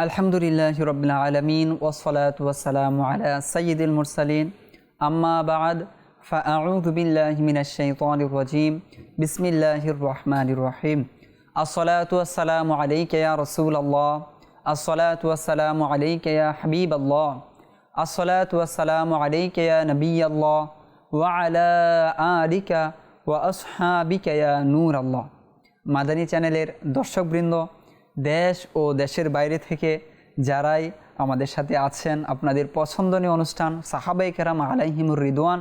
আলহামদুলিল্লাহ রবিল আলমিন ওসলাত ওসালাম আলা সঈদুল মুরসালিন আম্মা বাদ فأعوذ بالله من الشيطان الرجيم بسم الله الرحمن الرحيم الصلاة والسلام عليك يا رسول الله الصلاة والسلام عليك يا حبيب الله الصلاة والسلام عليك يا نبي الله وعلى آلك وأصحابك يا نور الله মাদানী চ্যানেলের দর্শকবৃন্দ দেশ ও দেশের বাইরে থেকে যারাই আমাদের সাথে আছেন, আপনাদের পছন্দনীয় অনুষ্ঠান, সাহাবাই কেরাম আলাইহিমুর রিদওয়ান,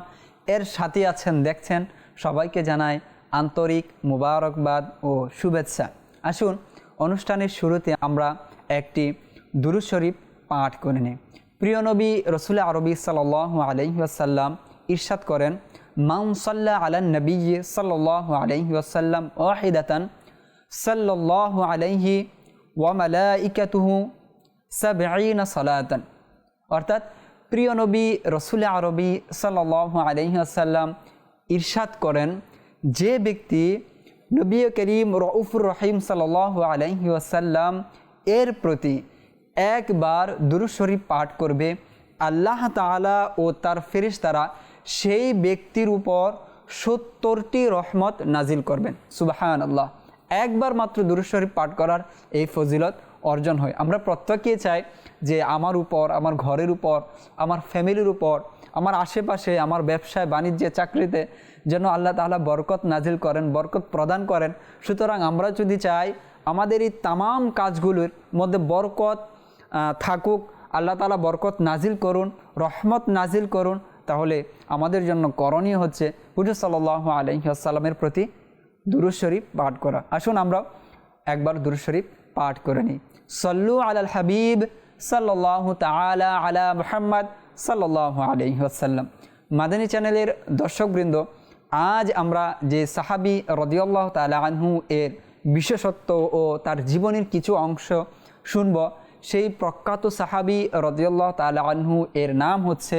এর সাথে আছেন, দেখছেন, সবাইকে জানাই আন্তরিক মুবারকবাদ ও শুভেচ্ছা। আসুন, অনুষ্ঠানের শুরুতে আমরা একটি দুরু শরীফ পাঠ করে নিই। প্রিয় নবী রসুল আরবি সাল আলহিহাসাল্লাম ইরশাদ করেন মাউন সাল্লাহ আলান নবী সাল্লাহ আলহি আসাল্লাম ওয়াহিদাতান সাল্লাহ আলহি সালাতান। অর্থাৎ প্রিয় নবী, রসুল আরবি সাল্লাহ আলহি আসাল্লাম ইরশাদ করেন, যে ব্যক্তি নবী করিম রউফুর রহিম সাল্লাহ আলহি আসাল্লাম এর প্রতি একবার দুরুশরীফ পাঠ করবে, আল্লাহ তালা ও তার ফেরিস্তারা সেই ব্যক্তির উপর সত্তরটি রহমত নাজিল করবেন। সুবাহান আল্লাহ একবার মাত্র দুরুশরীফ পাঠ করার এই ফজিলত অর্জন হয়। আমরা প্রত্যেকেই চাই যে আমার উপর, আমার ঘরের উপর, আমার ফ্যামিলির উপর, আমার আশেপাশে, আমার ব্যবসায়, বাণিজ্যে, চাকরিতে যেন আল্লাহ তালা বরকত নাজিল করেন, বরকত প্রদান করেন। সুতরাং আমরা যদি চাই আমাদের এই তামাম কাজগুলোর মধ্যে বরকত থাকুক, আল্লাহ তালা বরকত নাজিল করুন, রহমত নাজিল করুন, তাহলে আমাদের জন্য করণীয় হচ্ছে হুজুর সাল্লাহ আলহিহাসাল্লামের প্রতি দুরুজ শরীফ পাঠ করা। আসুন আমরা একবার দুরুজ শরীফ পাঠ করে নিই। সল্লু আলাল হাবিব সাল্লাহ তালা আলা মোহাম্মদ সাল্লাহ আলহিহাসাল্লাম মাদানী চ্যানেলের দর্শকবৃন্দ, আজ আমরা যে সাহাবি রদিউল্লাহ তালা আনহু এর বিশেষত্ব ও তার জীবনের কিছু অংশ শুনব, সেই প্রখ্যাত সাহাবি রদিউল্লাহ তালা আনহু এর নাম হচ্ছে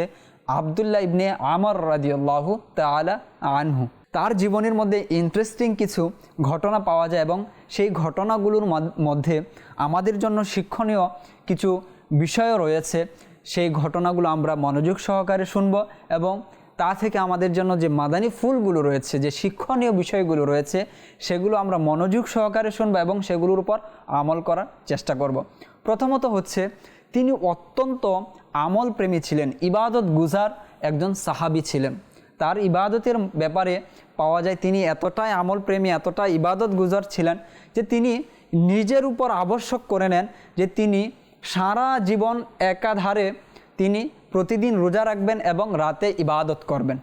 আবদুল্লাহ ইবনে আমর রাজিউল্লাহ তালা আনহু। তার জীবনের মধ্যে ইন্টারেস্টিং কিছু ঘটনা পাওয়া যায় এবং সেই ঘটনাগুলোর মধ্যে আমাদের জন্য শিক্ষণীয় কিছু বিষয়ও রয়েছে সেই ঘটনাগুলো আমরা মনোযোগ সহকারে শুনব এবং তা থেকে আমাদের জন্য যে মাদানী ফুলগুলো রয়েছে, যে শিক্ষণীয় বিষয়গুলো রয়েছে, সেগুলো আমরা মনোযোগ সহকারে শুনব এবং সেগুলোর উপর আমল করার চেষ্টা করব। প্রথমত হচ্ছে, তিনি অত্যন্ত আমল প্রেমী ছিলেন, ইবাদত গুজার একজন সাহাবি ছিলেন তার ইবাদতের ব্যাপারে পাওয়া যায়, তিনি এতটাই আমল প্রেমী এতটাই ইবাদত গুজার ছিলেন যে তিনি নিজের উপর আবশ্যক করে নেন যে তিনি সারা জীবন একাধারে তিনি প্রতিদিন রোজা রাখবেন এবং রাতে ইবাদত করবেন।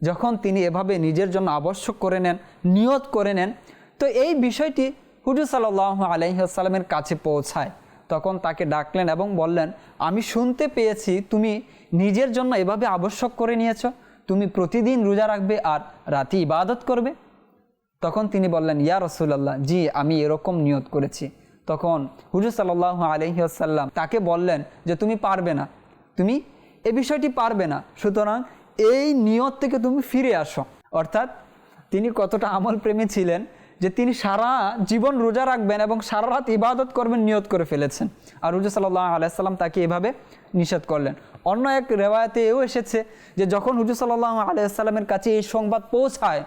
যখন তিনি এভাবে নিজের জন্য আবশ্যক করে নেন, নিয়ত করে নেন, তো এই বিষয়টি হুজুর সাল্লাহ আলহিহাস্লামের কাছে পৌঁছায়। তখন তাকে ডাকলেন এবং বললেন, আমি শুনতে পেয়েছি, তুমি নিজের জন্য এভাবে আবশ্যক করে নিয়েছ। তুমি প্রতিদিন রোজা রাখবে আর রাতে ইবাদত করবে? তখন তিনি বললেন, ইয়া রসুল্লাহ জি, আমি এরকম নিয়ত করেছি। তখন হুজুর সাল্লাহ আলহিহাসাল্লাম তাকে বললেন যে, তুমি পারবে না। তুমি এ বিষয়টি পারবে না। সুতরাং এই নিয়ত থেকে তুমি ফিরে আসো। অর্থাৎ তিনি কতটা আমল প্রেমী ছিলেন যে, তিনি সারা জীবন রোজা রাখবেন এবং সারা রাত ইবাদত করবেন, নিয়ত করে ফেলেছেন। আর রুজা সাল্লাহ আলাইসাল্লাম তাকে এভাবে নিষেধ করলেন। অন্য এক রেওয়ায়তে এও এসেছে যে যখন হুজুর সাল্লাহ আলাইসাল্লামের কাছে এই সংবাদ পৌঁছায়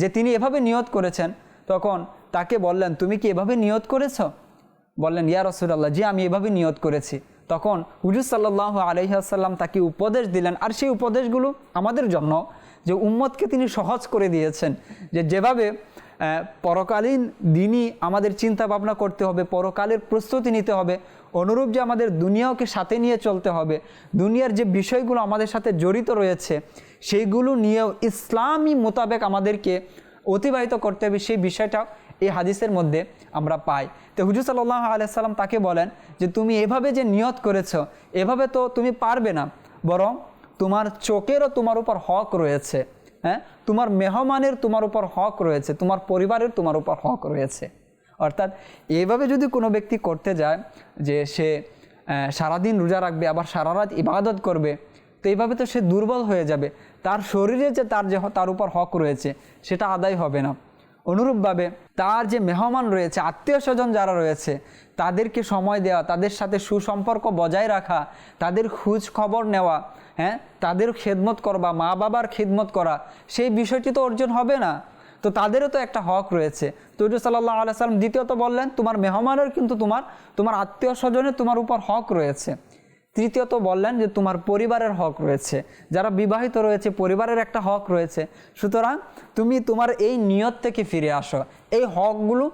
যে তিনি এভাবে নিয়ত করেছেন, তখন তাকে বললেন, তুমি কি এভাবে নিয়ত করেছ? বললেন, ইয়া রসুল্লাহ জি, আমি এভাবে নিয়ত করেছি। তখন হুজুর সাল্লাহ আলহিহাসাল্লাম তাকে উপদেশ দিলেন, আর সেই উপদেশগুলো আমাদের জন্য যে উম্মতকে তিনি সহজ করে দিয়েছেন, যে যেভাবে পরকালীন দিনই আমাদের চিন্তা ভাবনা করতে হবে, পরকালের প্রস্তুতি নিতে হবে অনুরূপ যে আমাদের দুনিয়াকে সাথে নিয়ে চলতে হবে, দুনিয়ার যে বিষয়গুলো আমাদের সাথে জড়িত রয়েছে, সেইগুলো নিয়েও ইসলামী মোতাবেক আমাদেরকে অতিবাহিত করতে হবে, সেই বিষয়টা এই হাদিসের মধ্যে আমরা পাই। তো হুজুর সাল্লাহ আলাইসাল্লাম তাকে বলেন যে, তুমি এভাবে যে নিয়ত করেছ, এভাবে তো তুমি পারবে না, বরং তোমার চোখেরও তোমার উপর হক রয়েছে হ্যাঁ? তোমার মেহমানের তোমার উপর হক রয়েছে, তোমার পরিবারের তোমার উপর হক রয়েছে। অর্থাৎ এভাবে যদি কোনো ব্যক্তি করতে যায় যে সে সারাদিন রোজা রাখবে, আবার সারা রাত ইবাদত করবে, তো এইভাবে তো সে দুর্বল হয়ে যাবে। তার শরীরে যে তার যে, তার উপর হক রয়েছে, সেটা আদায় হবে না। অনুরূপভাবে তার যে মেহমান রয়েছে আত্মীয় স্বজন যারা রয়েছে, তাদেরকে সময় দেওয়া, তাদের সাথে সুসম্পর্ক বজায় রাখা, তাদের খোঁজ খবর নেওয়া হ্যাঁ তাদের খেদমত করবা মা বাবার খেদমত করা, সেই বিষয়টি তো অর্জন হবে না। তো তাদেরও তো একটা হক রয়েছে। তৈরি সাল্লাহ আলাইসাল্লাম দ্বিতীয়ত বললেন, তোমার মেহমানের কিন্তু তোমার তোমার আত্মীয় স্বজনের তোমার উপর হক রয়েছে। তৃতীয়ত বললেন যে, তোমার পরিবারের হক রয়েছে। যারা বিবাহিত রয়েছে, পরিবারের একটা হক রয়েছে। সুতরাং তুমি তোমার এই নিয়ত থেকে ফিরে আসো। এই হকগুলো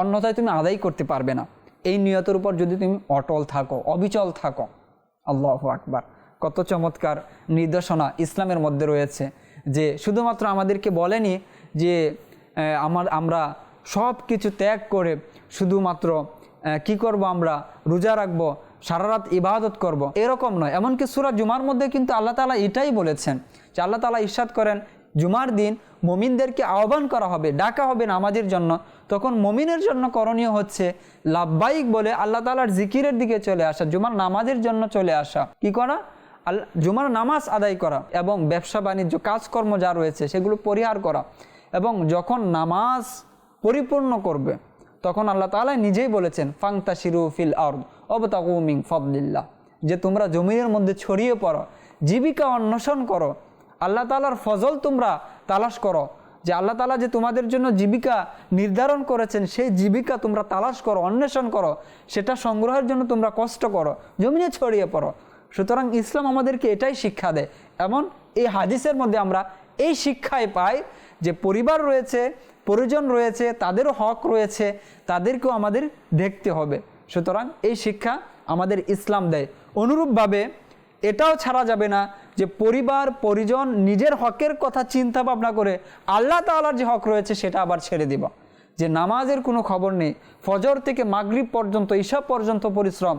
অন্যথায় তুমি আদায় করতে পারবে না। এই নিয়তের উপর যদি তুমি অটল থাকো, অবিচল থাকো। আল্লাহ আকবার। কত চমৎকার নির্দেশনা ইসলামের মধ্যে রয়েছে যে, শুধুমাত্র আমাদেরকে বলেনি যে আমার, আমরা সব কিছু ত্যাগ করে শুধুমাত্র কি করব আমরা? রোজা রাখব, সারা রাত ইবাদত করব। এরকম নয়। এমনকি সুরা জুমার মধ্যে কিন্তু আল্লাহ তালা এটাই বলেছেন যে, আল্লাহ তালা ইরশাদ করেন, জুমার দিন মমিনদেরকে আহ্বান করা হবে, ডাকা হবে নামাজের জন্য। তখন মমিনের জন্য করণীয় হচ্ছে লাভবাহিক বলে আল্লাহ তালার জিকিরের দিকে চলে আসা, জুমার নামাজের জন্য চলে আসা। কি করা? আল্লাহ জুমার নামাজ আদায় করা এবং ব্যবসা বাণিজ্য কাজকর্ম যা রয়েছে সেগুলো পরিহার করা। এবং যখন নামাজ পরিপূর্ণ করবে, তখন আল্লাহ তালা নিজেই বলেছেন ফাংতা শিরু ফিল আর্দ অবতাকুমিং ফবলিল্লাহ যে তোমরা জমিনের মধ্যে ছড়িয়ে পড়ো, জীবিকা অন্বেষণ করো, আল্লাহ তালার ফজল তোমরা তালাশ করো। যে আল্লাহ তালা যে তোমাদের জন্য জীবিকা নির্ধারণ করেছেন, সেই জীবিকা তোমরা তালাশ করো, অন্বেষণ করো। সেটা সংগ্রহের জন্য তোমরা কষ্ট করো, জমিনে ছড়িয়ে পড়ো। সুতরাং ইসলাম আমাদেরকে এটাই শিক্ষা দেয়। এমন এই হাদিসের মধ্যে আমরা এই শিক্ষায় পাই যে পরিবার রয়েছে, পরিজন রয়েছে, তাদেরও হক রয়েছে, তাদেরকেও আমাদের দেখতে হবে। সুতরাং এই শিক্ষা আমাদের ইসলাম দেয়। অনুরূপভাবে এটাও ছাড়া যাবে না যে পরিবার, পরিজন নিজের হকের কথা চিন্তা ভাবনা করে আল্লাহ তাআলার যে হক রয়েছে সেটা আবার ছেড়ে দিব। যে নামাজের কোনো খবর নেই, ফজর থেকে মাগরিব পর্যন্ত, ঈশা পর্যন্ত পরিশ্রম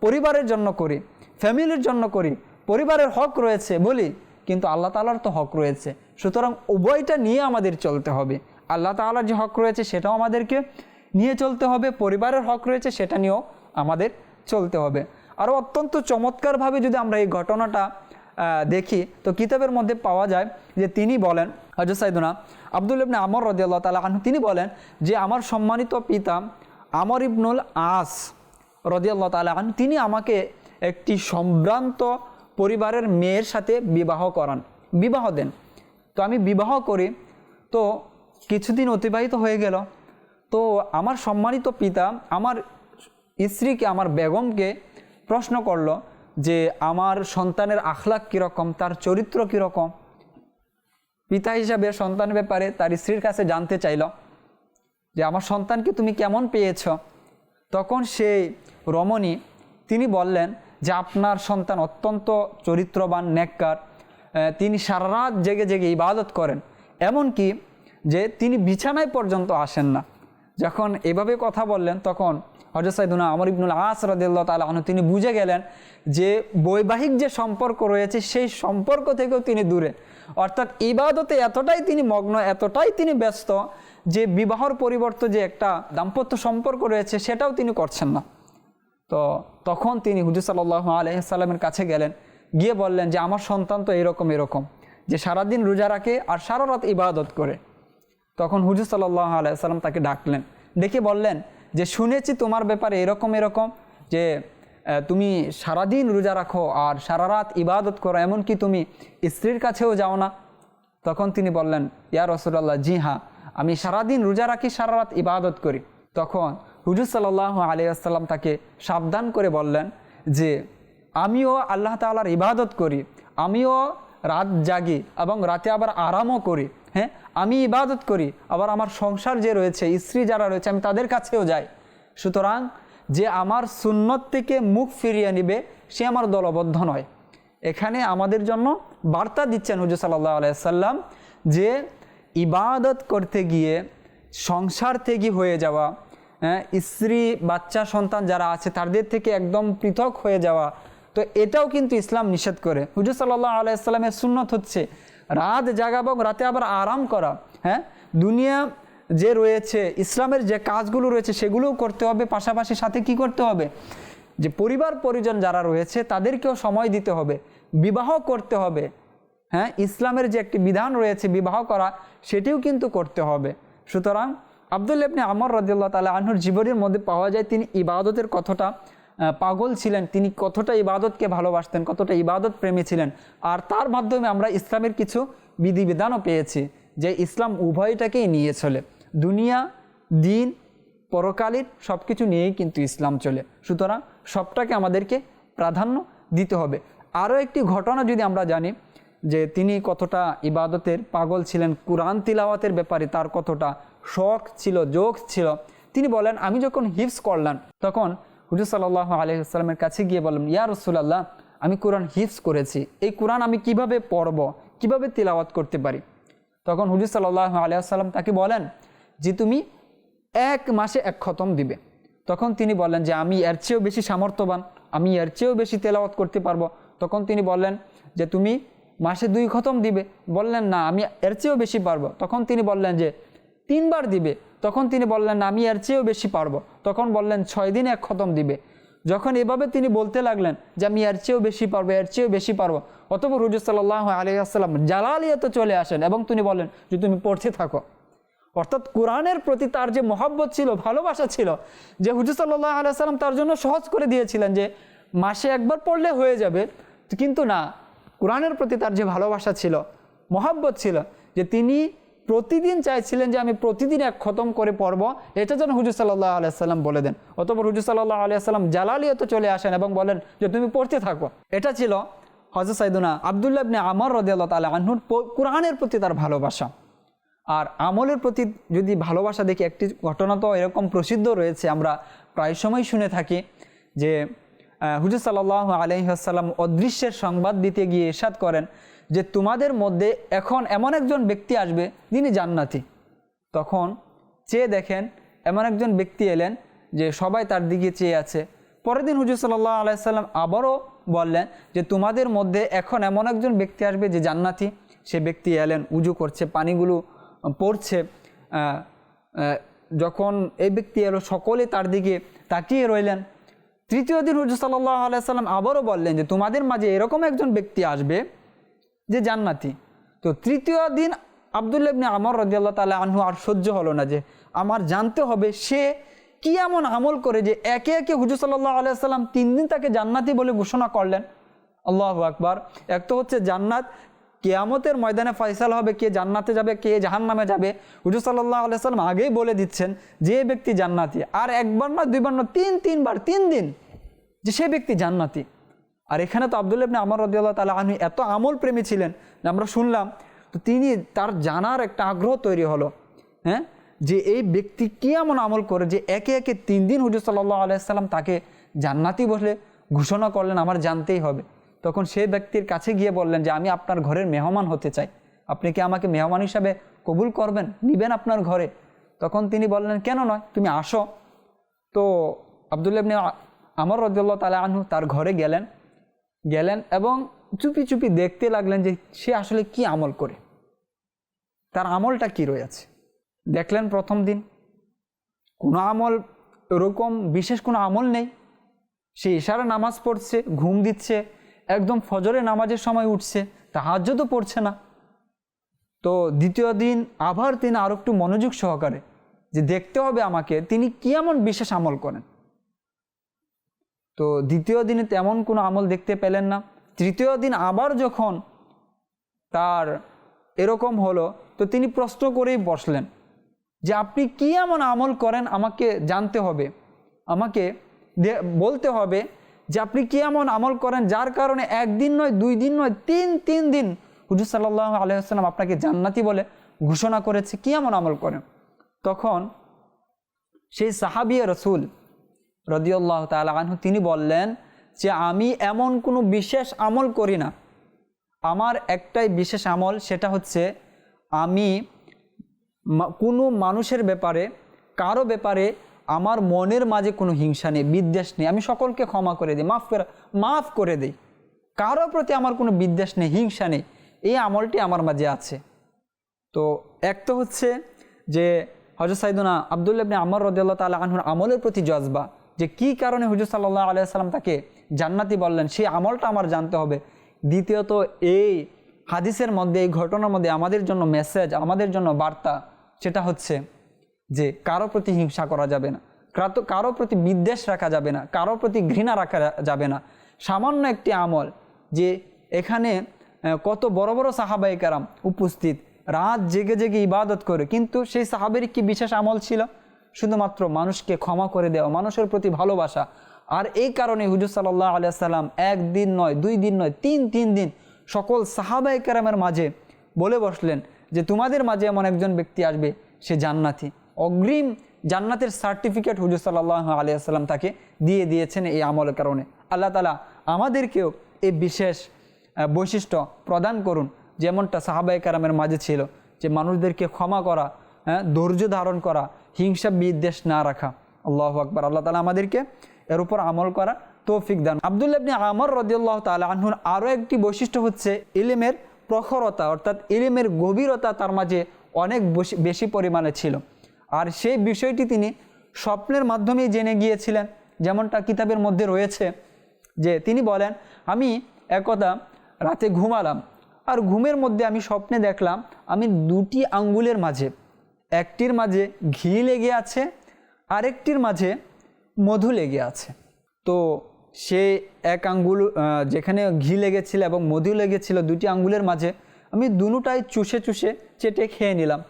পরিবারের জন্য করি, ফ্যামিলির জন্য করি, পরিবারের হক রয়েছে বলি, কিন্তু আল্লাহ তালার তো হক রয়েছে। সুতরাং উভয়টা নিয়ে আমাদের চলতে হবে। আল্লাহ তালার যে হক রয়েছে সেটাও আমাদেরকে নিয়ে চলতে হবে, পরিবারের হক রয়েছে সেটা নিয়েও আমাদের চলতে হবে। আরও অত্যন্ত চমৎকারভাবে যদি আমরা এই ঘটনাটা দেখি, তো কিতাবের মধ্যে পাওয়া যায় যে তিনি বলেন হজরত সাইদুনা আব্দুল ইবনে আমর রদিয়াল্লাহ তালা আনহু, তিনি বলেন যে, আমার সম্মানিত পিতা আমর ইবনুল আস রদিয়াল্লাহ তালা আনহু, তিনি আমাকে একটি সম্ভ্রান্ত পরিবারের মেয়ের সাথে বিবাহ করান, বিবাহ দেন। তো আমি বিবাহ করি, তো কিছুদিন অতিবাহিত হয়ে গেল। তো আমার সম্মানিত পিতা আমার স্ত্রীকে, আমার বেগমকে প্রশ্ন করল যে আমার সন্তানের আখলাক কীরকম, তার চরিত্র কীরকম? পিতা হিসাবে সন্তানের ব্যাপারে তার স্ত্রীর কাছে জানতে চাইল যে আমার সন্তানকে তুমি কেমন পেয়েছ? তখন সেই রমণী, তিনি বললেন যে আপনার সন্তান অত্যন্ত চরিত্রবান, নেককার। তিনি সারা রাত জেগে জেগে ইবাদত করেন। এমনকি যে তিনি বিছানায় পর্যন্ত আসেন না। যখন এভাবে কথা বললেন, তখন হজরত সাইদুনা আমর ইবনুল আস আনহু তিনি বুঝে গেলেন যে বৈবাহিক যে সম্পর্ক রয়েছে, সেই সম্পর্ক থেকেও তিনি দূরে। অর্থাৎ ইবাদতে এতটাই তিনি মগ্ন, এতটাই তিনি ব্যস্ত যে বিবাহর পরিবর্তে যে একটা দাম্পত্য সম্পর্ক রয়েছে, সেটাও তিনি করছেন না। তো তখন তিনি হুজুর সাল্লাহ আলহিসাল্লামের কাছে গেলেন গিয়ে বললেন যে, আমার সন্তান তো এরকম এরকম, যে সারাদিন রোজা রাখে আর সারা রাত ইবাদত করে। তখন হুজুর সাল্লাহ আলাইসাল্লাম তাকে ডাকলেন ডেকে বললেন যে, শুনেছি তোমার ব্যাপারে এরকম এরকম, যে তুমি সারাদিন রোজা রাখো আর সারা রাত ইবাদত করো, এমনকি তুমি স্ত্রীর কাছেও যাও না। তখন তিনি বললেন, ইয়া রসুল্লাহ জি হ্যাঁ আমি সারাদিন রোজা রাখি, সারা রাত ইবাদত করি। তখন হুজুর সাল্লাহ আলিয়াল্লাম তাকে সাবধান করে বললেন যে আমিও আল্লাহ তালার ইবাদত করি আমিও রাত জাগি এবং রাতে আবার আরামও করি হ্যাঁ? আমি ইবাদত করি আবার আমার সংসার যে রয়েছে স্ত্রী যারা রয়েছে আমি তাদের কাছেও যাই। সুতরাং যে আমার সুন্নত থেকে মুখ ফিরিয়ে নিবে সে আমার দলবদ্ধ নয়। এখানে আমাদের জন্য বার্তা দিচ্ছেন হুজুর সাল্লাহ আলাইসাল্লাম যে ইবাদত করতে গিয়ে সংসার থেকে হয়ে যাওয়া হ্যাঁ, স্ত্রী বাচ্চা সন্তান যারা আছে তাদের থেকে একদম পৃথক হয়ে যাওয়া তো এটাও কিন্তু ইসলাম নিষেধ করে। হুজুর সাল্লাহ আলাইসাল্লামের সুন্নত হচ্ছে রাত জাগা রাতে আবার আরাম করা হ্যাঁ? দুনিয়া যে রয়েছে ইসলামের যে কাজগুলো রয়েছে সেগুলোও করতে হবে। পাশাপাশি সাথে কি করতে হবে? যে পরিবার পরিজন যারা রয়েছে তাদেরকেও সময় দিতে হবে। বিবাহ করতে হবে হ্যাঁ? ইসলামের যে একটি বিধান রয়েছে বিবাহ করা সেটিও কিন্তু করতে হবে। সুতরাং আবদুল্লা ইবনে আমর রদিল্লা তালা আনহুর জীবনের মধ্যে পাওয়া যায় তিনি ইবাদতের আহ, পাগল ছিলেন, তিনি কতটা ইবাদতকে ভালোবাসতেন, কতটা ইবাদত প্রেমী ছিলেন। আর তার মাধ্যমে আমরা ইসলামের কিছু বিধিবিধানও পেয়েছি যে ইসলাম উভয়টাকেই নিয়ে চলে। দুনিয়া, দিন পরকালীন সব কিছু নিয়েই কিন্তু ইসলাম চলে। সুতরাং সবটাকে আমাদেরকে প্রাধান্য দিতে হবে। আরও একটি ঘটনা যদি আমরা জানি যে তিনি কতটা ইবাদতের পাগল ছিলেন, কোরআন তিলাওয়াতের ব্যাপারে তার কতটা শখ ছিল যোগ ছিল, তিনি বলেন, আমি যখন হিপস করলাম, তখন হুজুর সাল্লাহ আলহিহাস্লামের কাছে গিয়ে বললাম ইয়া রসুলাল্লাহ, আমি কোরআন হিফস করেছি। এই কোরআন আমি কীভাবে পড়ব, কীভাবে তিলাওয়াত করতে পারি? তখন হুজুর সাল্লাহ আলিয়াল্লাম তাকে বলেন যে, তুমি এক মাসে এক খতম দিবে। তখন তিনি বললেন যে, আমি এর চেয়েও বেশি সামর্থ্যবান, আমি এর চেয়েও বেশি তেলাওয়াত করতে পারব। তখন তিনি বললেন যে, তুমি মাসে দুই খতম দিবে। বললেন, না, আমি এর চেয়েও বেশি পারব। তখন তিনি বললেন যে, তিনবার দিবে তখন তিনি বললেন, আমি এর চেয়েও বেশি পারব। তখন বললেন, ছয় দিনে এক খতম দিবে। যখন এভাবে তিনি বলতে লাগলেন যে, আমি এর চেয়েও বেশি পারব, এর চেয়েও বেশি পারব। অতপর হুজুর সাল্লাহ আলিয়াল্লাম জালালিয়াতে চলে আসেন এবং তিনি বলেন যে, তুমি পড়তে থাকো। অর্থাৎ কোরআনের প্রতি তার যে মহাব্বত ছিল, ভালোবাসা ছিল, যে হুজুর সাল্লাহ আলাইসাল্লাম তার জন্য সহজ করে দিয়েছিলেন যে, মাসে একবার পড়লে হয়ে যাবে। কিন্তু না, কোরআনের প্রতি তার যে ভালোবাসা ছিল, মহাব্বত ছিল, যে তিনি প্রতিদিন চাইছিলেন যে আমি প্রতিদিন এক খতম করে পড়ব, এটা যেন হুজুর সাল্লাহ আলাইসাল্লাম বলে দেন। অতপর হুজুর সাল্লাহ আলিয়াল্লাম জালালিয়তে চলে আসেন এবং বলেন যে, তুমি পড়তে থাকো। এটা ছিল হজরত সাইদুনা আবদুল্লাহ ইবনে আমর রদিয়াল্লাহ তালা প- কোরআনের প্রতি তার ভালোবাসা। আর আমলের প্রতি যদি ভালোবাসা দেখি, একটি ঘটনা তো এরকম প্রসিদ্ধ রয়েছে, আমরা প্রায় সময় শুনে থাকি যে হুজুর সাল্লাহ আলহিহাসাল্লাম অদৃশ্যের সংবাদ দিতে গিয়ে এরশাদ করেন। যে তোমাদের মধ্যে এখন এমন একজন ব্যক্তি আসবে যিনি জান্নাতি। তখন চেয়ে দেখেন এমন একজন ব্যক্তি এলেন যে সবাই তার দিকে চেয়ে আছে। পরের দিন হুজুর সাল্লাহ আলাইসাল্লাম আবারও বললেন যে তোমাদের মধ্যে এখন এমন একজন ব্যক্তি আসবে যে জান্নাতি। সে ব্যক্তি এলেন, উজু করছে, পানিগুলো পড়ছে যখন এই ব্যক্তি এলো, সকলে তার দিকে তাকিয়ে রইলেন। তৃতীয় দিন হুজুর সাল্লাহ আলাইসাল্লাম আবারও বললেন যে তোমাদের মাঝে এরকম একজন ব্যক্তি আসবে যে জান্নাতি। তো তৃতীয় দিন আবদুল্লাহ ইবনে আমর রদিয়াল্লাহ তালা আনহু আর সহ্য হলো না যে আমার জানতে হবে সে কি এমন আমল করে যে একে একে হুজুর সাল্লাহ আলাইসাল্লাম তিন দিন তাকে জান্নাতি বলে ঘোষণা করলেন। আল্লাহ আকবার। এক তো হচ্ছে জান্নাত, কেয়ামতের ময়দানে ফয়সাল হবে, কে জান্নাতে যাবে, কে জাহান নামে যাবে। হুজুর সাল্লাহ আলাইসাল্লাম আগেই বলে দিচ্ছেন যে ব্যক্তি জান্নাতি। আর একবার না, দুইবার না, তিন, তিনবার, তিন দিন যে সে ব্যক্তি জান্নাতি। আর এখানে তো আবদুল্লাহ ইবনে আমর রদিয়াল্লাহ তালা আনহু এত আমল প্রেমী ছিলেন আমরা শুনলাম, তো তিনি তার জানার একটা আগ্রহ তৈরি হলো হ্যাঁ? যে এই ব্যক্তি কি এমন আমল করে যে একে একে তিন দিন হুজুর সাল্লাহ আলাইসাল্লাম তাকে জান্নাতি বলে ঘোষণা করলেন, আমার জানতেই হবে। তখন সেই ব্যক্তির কাছে গিয়ে বললেন যে, আমি আপনার ঘরের মেহমান হতে চাই। আপনি কি আমাকে মেহমান হিসাবে কবুল করবেন? নিবেন আপনার ঘরে? তখন তিনি বললেন, কেন নয়, তুমি আসো। তো আবদুল্লাহ আমার রদুল্লাহ তালা আনহু তার ঘরে গেলেন। গেলেন এবং চুপি চুপি দেখতে লাগলেন যে সে আসলে কি আমল করে। তার আমলটা কি রয়েছে? দেখলেন প্রথম দিন। কোনো আমল ওরকম বিশেষ কোনো আমল নেই। সে ইশারা নামাজ পড়ছে, ঘুম দিচ্ছে, একদম ফজরে নামাজের সময় উঠছে তা হাজও তো পড়ছে না। তো দ্বিতীয় দিন আবার তিনি আরও একটু মনোযোগ সহকারে যে দেখতে হবে আমাকে, তিনি কি এমন বিশেষ আমল করেন? তো দ্বিতীয় দিনে তেমন কোনো আমল দেখতে পেলেন না। তৃতীয় দিন আবার যখন তার এরকম হলো, তো তিনি প্রশ্ন করেই বসলেন যে, আপনি কি এমন আমল করেন? আমাকে জানতে হবে। আমাকে বলতে হবে যে, আপনি কি এমন আমল করেন যার কারণে একদিন নয়, দুই দিন নয়, তিন তিন দিন হুজুর সাল্লাহ আলহাম আপনাকে জান্নাতি বলে ঘোষণা করেছে, কি এমন আমল করেন? তখন সেই সাহাবিয়া রসুল রদিউল্লাহ তালা আনহু, তিনি বললেন যে আমি এমন কোনো বিশেষ আমল করি না। আমার একটাই বিশেষ আমল সেটা হচ্ছে আমি কোনো মানুষের ব্যাপারে, কারও ব্যাপারে আমার মনের মাঝে কোনো হিংসা নেই, বিদ্বেষ নেই। আমি সকলকে ক্ষমা করে দিই, মাফ করে মাফ করে দিই। কারও প্রতি আমার কোনো বিদ্বেষ নেই, হিংসা নেই। এই আমলটি আমার মাঝে আছে। তো এক তো হচ্ছে যে হজরত সাইদুনা আবদুল্লাহ ইবনে আমর রদিয়াল্লাহ তালা আনহুর আমলের প্রতি জজবা। যে কি কারণে হুজুর সাল্লাহ আলিয়াল্লাম তাকে জান্নাতি বললেন, সেই আমলটা আমার জানতে হবে। দ্বিতীয়ত, এই হাদিসের মধ্যে, এই ঘটনার মধ্যে আমাদের জন্য মেসেজ আমাদের জন্য বার্তা, সেটা হচ্ছে যে কারও প্রতি হিংসা করা যাবে না। কারো- প্রতি বিদ্বেষ রাখা যাবে না, কারও প্রতি ঘৃণা রাখা যাবে না। সামান্য একটি আমল যে এখানে কত বড় বড় সাহাবাই কারাম উপস্থিত, রাত জেগে জেগে ইবাদত করে, কিন্তু সেই সাহাবের কি বিশেষ আমল ছিল? শুধুমাত্র মানুষকে ক্ষমা করে দেওয়া, মানুষের প্রতি ভালোবাসা। আর এই কারণে হুজুর সাল্লাহ আলিয়া সাল্লাম একদিন নয়, দুই দিন নয়, তিন তিন দিন সকল সাহাবাই কেরামের মাঝে বলে বসলেন যে, তোমাদের মাঝে এমন একজন ব্যক্তি আসবে, সে জান্নাতি। অগ্রিম জান্নাতের সার্টিফিকেট হুজুর সাল্লাহ আলিয়াল্লাম তাকে দিয়ে দিয়েছেন এই আমলের কারণে। আল্লাহ তালা আমাদেরকেও এই বিশেষ বৈশিষ্ট্য প্রদান করুন, যেমনটা সাহাবাই কারামের মাঝে ছিল, যে মানুষদেরকে ক্ষমা করা হ্যাঁ ধৈর্য ধারণ করা হিংসা বিদ্বেষ না রাখা। আল্লাহ আকবর। আল্লাহ তালা আমাদেরকে এর উপর আমল করা তৌফিক দান। আবদুল্লাহ ইবনে আমর রদিয়াল্লাহ তালা আনহুর আরও একটি বৈশিষ্ট্য হচ্ছে ইলিমের প্রখরতা, অর্থাৎ ইলিমের গভীরতা তার মাঝে অনেক বেশি পরিমাণে ছিল। আর সেই বিষয়টি তিনি স্বপ্নের মাধ্যমেই জেনে গিয়েছিলেন। যেমনটা কিতাবের মধ্যে রয়েছে যে তিনি বলেন, আমি একদা রাতে ঘুমালাম, আর ঘুমের মধ্যে আমি স্বপ্নে দেখলাম, আমি দুটি আঙ্গুলের মাঝে একটির মাঝে ঘি লেগে আছে, আরেকটির মাঝে মধু লেগে আছে। তো সে এক আঙ্গুল যেখানে ঘি লেগেছিল এবং মধু লেগেছিল দুটি আঙ্গুলের মাঝে, আমি দুটাই চুষে চুষে চেটে খেয়ে নিলাম।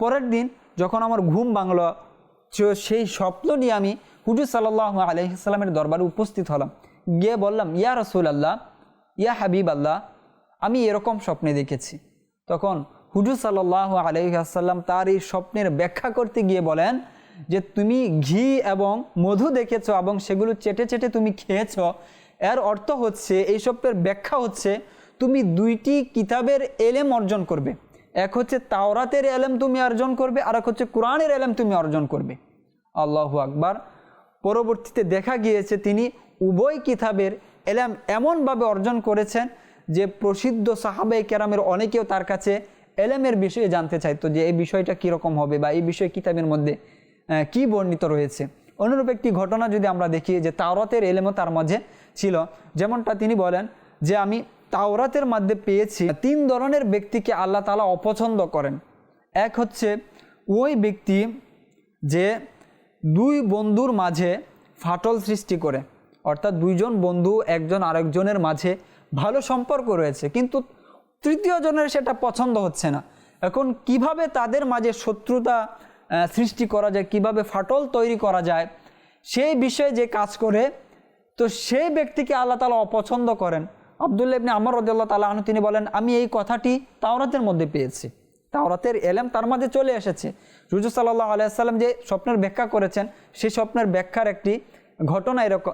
পরের দিন যখন আমার ঘুম বাংলো সেই স্বপ্ন নিয়ে আমি হুজুর সাল্লাহ আলহিসাল্লামের দরবারে উপস্থিত হলাম। গিয়ে বললাম, ইয়া রসুল আল্লাহ ইয়া হাবিব আল্লাহ আমি এরকম স্বপ্নে দেখেছি। তখন হুজুর সাল্লাহ আলহিহাসাল্লাম তার এই স্বপ্নের ব্যাখ্যা করতে গিয়ে বলেন যে তুমি ঘি এবং মধু দেখেছ এবং সেগুলো চেটে চেটে তুমি খেয়েছ। এর অর্থ হচ্ছে, এই স্বপ্নের ব্যাখ্যা হচ্ছে, তুমি দুইটি কিতাবের এলেম অর্জন করবে। এক হচ্ছে তাওরাতের এলেম তুমি অর্জন করবে আর এক হচ্ছে কোরআনের এলেম তুমি অর্জন করবে। আল্লাহু আকবার। পরবর্তীতে দেখা গিয়েছে, তিনি উভয় কিতাবের এলেম এমনভাবে অর্জন করেছেন যে প্রসিদ্ধ সাহাবে কেরামের অনেকেও তার কাছে এলেমের বিষয়ে জানতে চাইতো যে এই বিষয়টা কীরকম হবে বা এই বিষয়ে কিতাবের মধ্যে কি বর্ণিত রয়েছে। অনুরূপ একটি ঘটনা যদি আমরা দেখি যে তাওরাতের এলেমও তার মাঝে ছিল। যেমনটা তিনি বলেন যে আমি তাওরাতের মধ্যে পেয়েছি তিন ধরনের ব্যক্তিকে আল্লাহ তালা অপছন্দ করেন। এক হচ্ছে ওই ব্যক্তি যে দুই বন্ধুর মাঝে ফাটল সৃষ্টি করে, অর্থাৎ দুইজন বন্ধু একজন আরেকজনের মাঝে ভালো সম্পর্ক রয়েছে। কিন্তু তৃতীয় জনের সেটা পছন্দ হচ্ছে না। এখন কীভাবে তাদের মাঝে শত্রুতা সৃষ্টি করা যায়, কীভাবে ফাটল তৈরি করা যায়, সেই বিষয়ে যে কাজ করে, তো সেই ব্যক্তিকে আল্লাহ তালা অপছন্দ করেন। আবদুল্লাহ ইবনে আমর রদুল্লাহ তালা আনু তিনি বলেন, আমি এই কথাটি তাওরাতের মধ্যে পেয়েছি। তাওরাতের এলেম তার মাঝে চলে এসেছে। রুজু সাল্লাহ আলাইসাল্লাম যে স্বপ্নের ব্যাখ্যা করেছেন, সেই স্বপ্নের ব্যাখ্যার একটি ঘটনা এরকম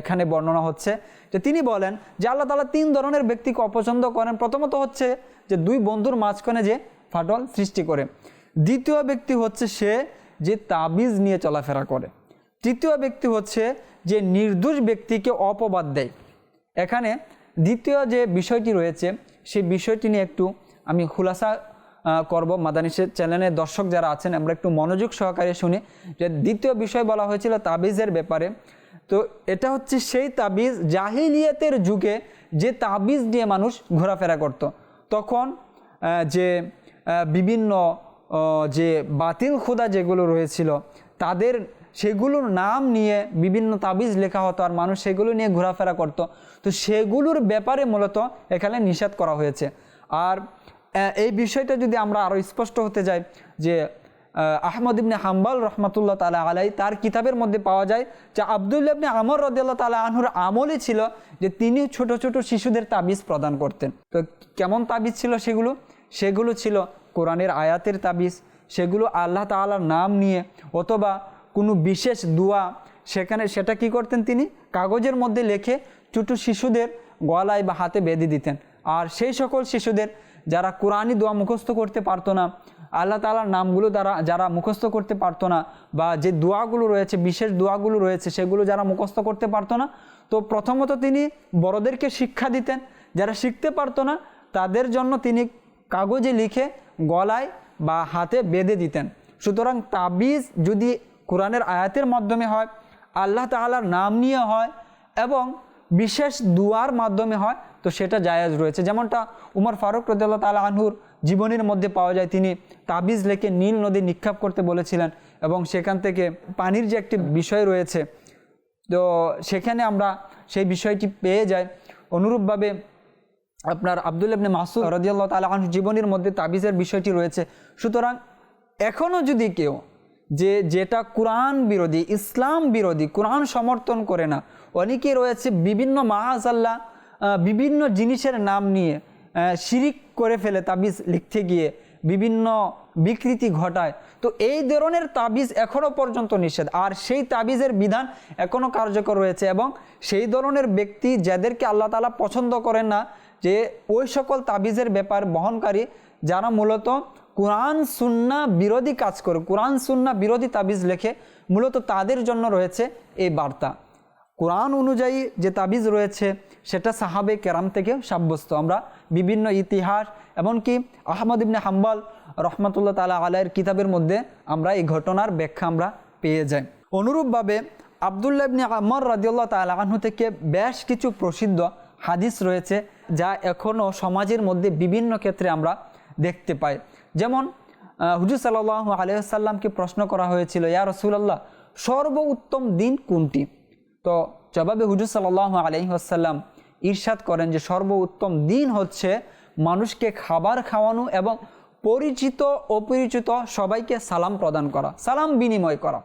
এখানে বর্ণনা হচ্ছে যে তিনি বলেন যে আল্লাহ তালা তিন ধরনের ব্যক্তিকে অপছন্দ করেন। প্রথমত হচ্ছে যে দুই বন্ধুর মাঝখানে যে ফাটল সৃষ্টি করে। দ্বিতীয় ব্যক্তি হচ্ছে সে যে তাবিজ নিয়ে চলাফেরা করে। তৃতীয় ব্যক্তি হচ্ছে যে নির্দোষ ব্যক্তিকে অপবাদ দেয়। এখানে দ্বিতীয় যে বিষয়টি রয়েছে, সেই বিষয়টি নিয়ে একটু আমি খুলাসা করব মাদানিসের চ্যানেলের দর্শক যারা আছেন, আমরা একটু মনোযোগ সহকারে শুনি যে দ্বিতীয় বিষয় বলা হয়েছিল তাবিজের ব্যাপারে। তো এটা হচ্ছে সেই তাবিজ জাহিলিয়াতের যুগে যে তাবিজ নিয়ে মানুষ ঘোরাফেরা করত। তখন যে বিভিন্ন যে বাতিল খোদা যেগুলো রয়েছিল, তাদের সেগুলোর নাম নিয়ে বিভিন্ন তাবিজ লেখা হতো আর মানুষ সেগুলো নিয়ে ঘোরাফেরা করত। তো সেগুলোর ব্যাপারে মূলত এখানে নিষেধ করা হয়েছে। আর এই বিষয়টা যদি আমরা আরও স্পষ্ট হতে যাই যে আহমদ ইবনে হাম্বাল রহমাতুল্লাহ তালা আলাই তার কিতাবের মধ্যে পাওয়া যায় যে আবদুল্লাহ ইবনে আমর রদিয়াল্লাহ তালা আনহুর আমলই ছিল যে তিনি ছোট ছোট শিশুদের তাবিজ প্রদান করতেন। তো কেমন তাবিজ ছিল সেগুলো? সেগুলো ছিল কোরআনের আয়াতের তাবিজ, সেগুলো আল্লাহ তাআলার নাম নিয়ে অথবা কোনো বিশেষ দোয়া, সেখানে সেটা কি করতেন তিনি? কাগজের মধ্যে লিখে ছোটো শিশুদের গলায় বা হাতে বেঁধে দিতেন। আর সেই সকল শিশুদের যারা কোরআনই দোয়া মুখস্থ করতে পারতো না, আল্লাহ তালার নামগুলো দ্বারা যারা মুখস্থ করতে পারতো না বা যে দোয়াগুলো রয়েছে, বিশেষ দোয়াগুলো রয়েছে, সেগুলো যারা মুখস্থ করতে পারতো না, তো প্রথমত তিনি বড়দেরকে শিক্ষা দিতেন। যারা শিখতে পারতো না, তাদের জন্য তিনি কাগজে লিখে গলায় বা হাতে বেঁধে দিতেন। সুতরাং তাবিজ যদি কোরআনের আয়াতের মাধ্যমে হয়, আল্লাহ তাআলার নাম নিয়ে হয় এবং বিশেষ দুয়ার মাধ্যমে হয় তো সেটা জায়াজ রয়েছে। যেমনটা উমর ফারুক রদুল্লাহ তালা আনহুর জীবনের মধ্যে পাওয়া যায়, তিনি তাবিজ লেখে নীল নদী নিক্ষেপ করতে বলেছিলেন এবং সেখান থেকে পানির যে একটি বিষয় রয়েছে, তো সেখানে আমরা সেই বিষয়টি পেয়ে যাই। অনুরূপভাবে আপনার আবদুল ইবনে মাসুদ রদিয়াল্লাহ তালা আনহু জীবনের মধ্যে তাবিজের বিষয়টি রয়েছে। সুতরাং এখনও যদি কেউ যে যেটা কোরআন বিরোধী, ইসলাম বিরোধী, কোরআন সমর্থন করে না অনেকে রয়েছে বিভিন্ন মাহাজাল্লাহ বিভিন্ন জিনিসের নাম নিয়ে শিরিক করে ফেলে তাবিজ লিখতে গিয়ে বিভিন্ন বিকৃতি ঘটায়। তো এই ধরনের তাবিজ এখনও পর্যন্ত নিষেধ। আর সেই তাবিজের বিধান এখনও কার্যকর রয়েছে এবং সেই ধরনের ব্যক্তি যাদেরকে আল্লাহ তালা পছন্দ করেন না, যে ওই সকল তাবিজের ব্যাপার বহনকারী, যারা মূলত কোরআন, সুন্না বিরোধী কাজ করে, কোরআন, সুন্না বিরোধী তাবিজ লেখে, মূলত তাদের জন্য রয়েছে এই বার্তা। কোরআন অনুযায়ী যে তাবিজ রয়েছে, সেটা সাহাবে কেরাম থেকে সাব্যস্ত। আমরা বিভিন্ন ইতিহাস এমনকি আহমদ ইবনে হাম্বাল রহমতুল্লাহ তালা আলাইয়ের কিতাবের মধ্যে আমরা এই ঘটনার ব্যাখ্যা আমরা পেয়ে যাই। অনুরূপভাবে আবদুল্লাহ ইবনে আমর রাদিউল্লাহ তালা আনহু থেকে বেশ কিছু প্রসিদ্ধ হাদিস রয়েছে, যা এখনও সমাজের মধ্যে বিভিন্ন ক্ষেত্রে আমরা দেখতে পাই। যেমন হুজুর সাল্লাহ আলহামকে প্রশ্ন করা হয়েছিল, ইয়া রসুলাল্লাহ, সর্বোত্তম দিন কোনটি? তো জবাবে হুজুর সাল্লাহ আলহিহাসাল্লাম ঈর্ষাদ করেন যে সর্বোত্তম দিন হচ্ছে মানুষকে খাবার খাওয়ানো এবং পরিচিত, অপরিচিত সবাইকে সালাম প্রদান করা, সালাম বিনিময় করা।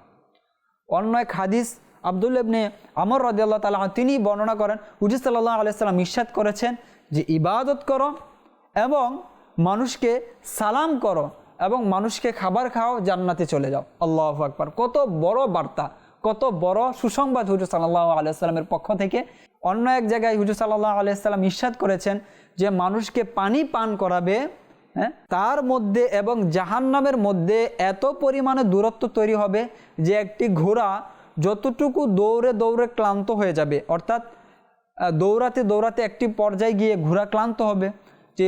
অন্য এক হাদিস আবদুল ইবনে আমর রাদিয়াল্লাহ তালা তিনি বর্ণনা করেন, হুজুর সাল্লাহ আলাইসাল্লাম ইস্বাদ করেছেন যে ইবাদত করো এবং মানুষকে সালাম করো এবং মানুষকে খাবার খাও জান্নাতে চলে যাও। আল্লাহ আকবার, কত বড় বার্তা। কত বড় সুসংবাদ হুজুর সাল্লাহ আলাইসাল্লামের পক্ষ থেকে। অন্য এক জায়গায় হুজুর সাল্লাহ আলাইসাল্লাম ইস্বাদ করেছেন যে মানুষকে পানি পান করাবে হ্যাঁ তার মধ্যে এবং জাহান্নামের মধ্যে এত পরিমাণে দূরত্ব তৈরি হবে যে একটি ঘোড়া যতটুকু দৌড়ে দৌড়ে ক্লান্ত হয়ে যাবে, অর্থাৎ দৌড়াতে দৌড়াতে একটি পর্যায়ে গিয়ে ঘোড়া ক্লান্ত হবে, যে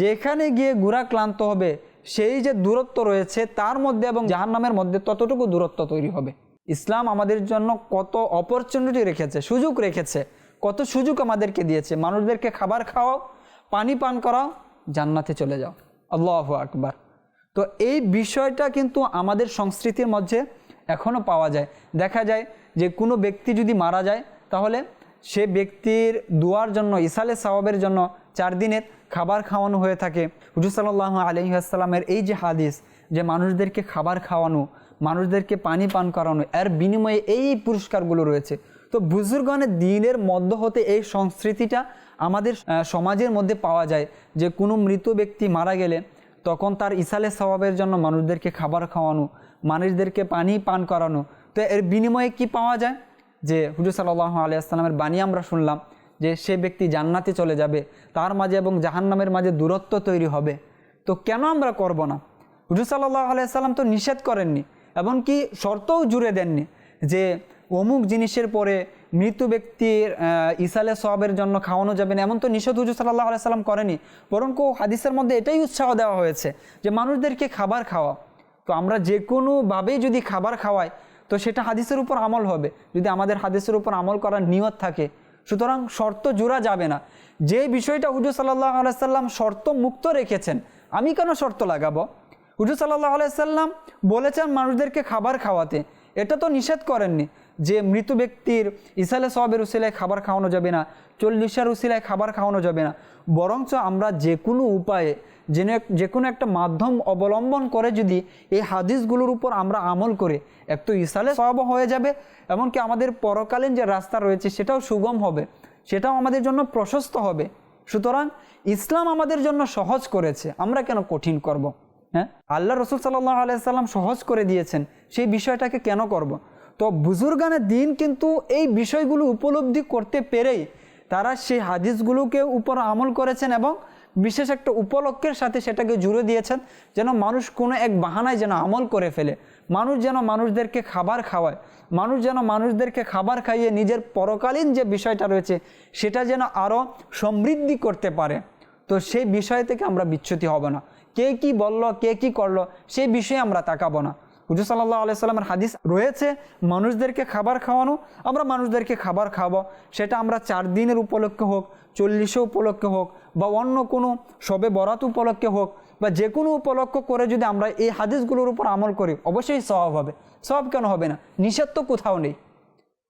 যেখানে গিয়ে ঘোড়া ক্লান্ত হবে, সেই যে দূরত্ব রয়েছে তার মধ্যে এবং জাহান্নামের মধ্যে ততটুকু দূরত্ব তৈরি হবে। ইসলাম আমাদের জন্য কত অপরচুনিটি রেখেছে, সুযোগ রেখেছে, কত সুযোগ আমাদেরকে দিয়েছে। মানুষদেরকে খাবার খাওয়াও, পানি পান করাও, জান্নাতে চলে যাও। আল্লাহ আকবার। তো এই বিষয়টা কিন্তু আমাদের সংস্কৃতির মধ্যে এখনও পাওয়া যায়। দেখা যায় যে কোনো ব্যক্তি যদি মারা যায়, তাহলে সে ব্যক্তির দুয়ার জন্য, ইসালে সাওয়াবের জন্য চার দিনের খাবার খাওয়ানো হয়ে থাকে। হুজুর সাল্লাহ আলহিহাস্লামের এই যে হাদিস যে মানুষদেরকে খাবার খাওয়ানো মানুষদেরকে পানি পান করানো, এর বিনিময়ে এই পুরস্কারগুলো রয়েছে। তো বুজুর্গানের দিনের মধ্য হতে এই সংস্কৃতিটা আমাদের সমাজের মধ্যে পাওয়া যায় যে কোনো মৃত ব্যক্তি মারা গেলে তখন তার ইসালে স্বভাবের জন্য মানুষদেরকে খাবার খাওয়ানো, মানুষদেরকে পানি পান করানো। তো এর বিনিময়ে কি পাওয়া যায়? যে হুজুর সাল্লাহ আলিয়াস্লামের বাণী আমরা শুনলাম যে সে ব্যক্তি জান্নাতে চলে যাবে, তার মাঝে এবং জাহান্নামের মাঝে দূরত্ব তৈরি হবে। তো কেন আমরা করব না? হুজুর সাল্লাহ আলাইসাল্লাম তো নিষেধ করেননি। এমনকি শর্তও জুড়ে দেননি যে অমুক জিনিসের পরে মৃত ব্যক্তির ইসালে সবের জন্য খাওয়ানো যাবে না, এমন তো নিষেধ হুজুর সাল্লাহ আলাইসাল্লাম করেনি। বরং কেউ হাদিসের মধ্যে এটাই উৎসাহ দেওয়া হয়েছে যে মানুষদেরকে খাবার খাওয়া তো আমরা যে কোনোভাবেই যদি খাবার খাওয়াই, তো সেটা হাদিসের উপর আমল হবে। যদি আমাদের হাদিসের উপর আমল করার নিয়ত থাকে, সুতরাং শর্ত জোড়া যাবে না। যে বিষয়টা হুজুর সাল্লাহ আলাইসাল্লাম শর্ত মুক্ত রেখেছেন, আমি কেন শর্ত লাগাবো? হুজুর সাল্লাহ আলাইসাল্লাম বলেছেন মানুষদেরকে খাবার খাওয়াতে। এটা তো নিষেধ করেননি যে মৃত ব্যক্তির ইসালে সবের উসিলায় খাবার খাওয়ানো যাবে না, চল্লিশের উসিলায় খাবার খাওয়ানো যাবে না। বরঞ্চ আমরা যে কোনো উপায়ে যেন যে কোনো একটা মাধ্যম অবলম্বন করে যদি এই হাদিসগুলোর উপর আমরা আমল করে, এক তো ইসালে সব হয়ে যাবে, এমনকি আমাদের পরকালীন যে রাস্তা রয়েছে সেটাও সুগম হবে, সেটাও আমাদের জন্য প্রশস্ত হবে। সুতরাং ইসলাম আমাদের জন্য সহজ করেছে, আমরা কেন কঠিন করব। হ্যাঁ? আল্লাহ রসুল সাল্লাহ আলাইসাল্লাম সহজ করে দিয়েছেন, সেই বিষয়টাকে কেন করব। তো বুজুর্গানের দিন কিন্তু এই বিষয়গুলো উপলব্ধি করতে পেরেই তারা সেই হাদিসগুলোকে উপর আমল করেছেন এবং বিশেষ একটা উপলক্ষের সাথে সেটাকে জুড়ে দিয়েছেন, যেন মানুষ কোনো এক বাহানায় যেন আমল করে ফেলে। মানুষ যেন মানুষদেরকে খাবার খাওয়ায়, মানুষ যেন মানুষদেরকে খাবার খাইয়ে নিজের পরকালীন যে বিষয়টা রয়েছে, সেটা যেন আরও সমৃদ্ধি করতে পারে। তো সেই বিষয় থেকে আমরা বিচ্যুতি হব না। কে কি বলল, কে কি করল, সেই বিষয়ে আমরা তাকাবো না। হুজুর সাল্লাহ আলাইসাল্লামের হাদিস রয়েছে, মানুষদেরকে খাবার খাওয়ানো, আমরা মানুষদেরকে খাবার খাওয়াবো। সেটা আমরা চার দিনের উপলক্ষে হোক চল্লিশে উপলক্ষে হোক, বা অন্য কোনো সবে বরাত উপলক্ষে হোক, বা যে কোনো উপলক্ষ করে যদি আমরা এই হাদিসগুলোর উপর আমল করি, অবশ্যই স্বভাব হবে। স্বভাব কেন হবে না? নিষেধ তো কোথাও নেই।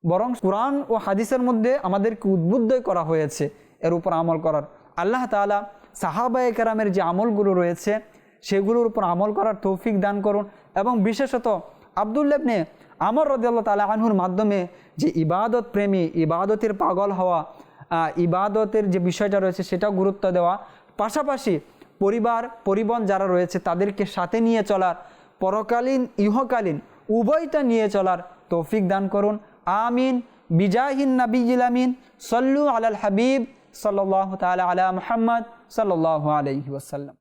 বরং কোরআন ও হাদিসের মধ্যে আমাদেরকে উদ্বুদ্ধই করা হয়েছে, এর উপর আমল করার। আল্লাহ তালা সাহাবায়ে কেরামের যে আমলগুলো রয়েছে, সেগুলোর উপর আমল করার তৌফিক দান করুন এবং বিশেষত আবদুল্লেবনে আমর রদিয়াল্লাহ তালা আনহুর মাধ্যমে যে ইবাদত প্রেমী, ইবাদতের পাগল হওয়া ইবাদতের যে বিষয়টা রয়েছে সেটাও গুরুত্ব দেওয়া, পাশাপাশি পরিবার পরিবহন যারা রয়েছে তাদেরকে সাথে নিয়ে চলার, পরকালীন, ইহকালীন উভয়টা নিয়ে চলার তৌফিক দান করুন। আমিন। বিজাহিন নবীল আমিন। সল্লু আলাল হাবিব। সাল্লাহ তালা আলা মুহাম্মদ। সাল্লাহ আলহি ওসাল্লাম